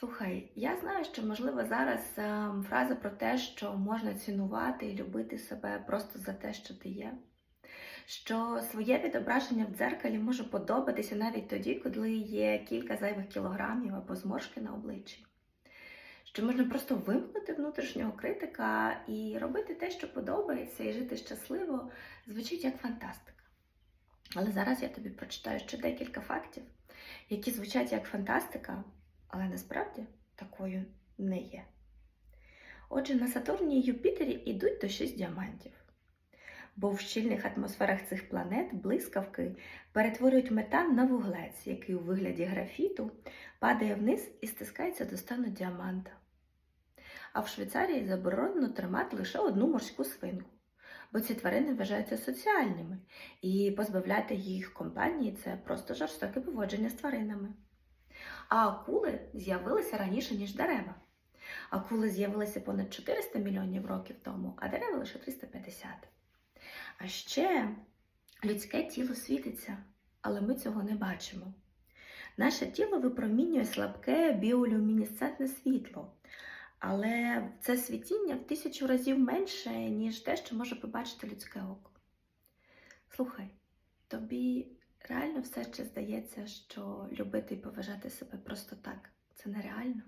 Слухай, я знаю, що можливо зараз е, фраза про те, що можна цінувати і любити себе просто за те, що ти є. Що своє відображення в дзеркалі може подобатися навіть тоді, коли є кілька зайвих кілограмів або зморшки на обличчі. Що можна просто вимкнути внутрішнього критика і робити те, що подобається, і жити щасливо, звучить як фантастика. Але зараз я тобі прочитаю ще декілька фактів, які звучать як фантастика, але насправді такою не є. Отже, на Сатурні і Юпітері йдуть до 6 діамантів, бо в щільних атмосферах цих планет блискавки перетворюють метан на вуглець, який у вигляді графіту падає вниз і стискається до стану діаманта. А в Швейцарії заборонено тримати лише одну морську свинку, бо ці тварини вважаються соціальними, і позбавляти їх компанії це просто жорстоке поводження з тваринами. А акули з'явилися раніше, ніж дерева. Акули з'явилися понад 400 мільйонів років тому, а дерева лише 350. А ще людське тіло світиться, але ми цього не бачимо. Наше тіло випромінює слабке біолюмінесцентне світло, але це світіння в тисячу разів менше, ніж те, що може побачити людське око. Слухай, тобі реально все ще здається, що любити і поважати себе просто так це нереально?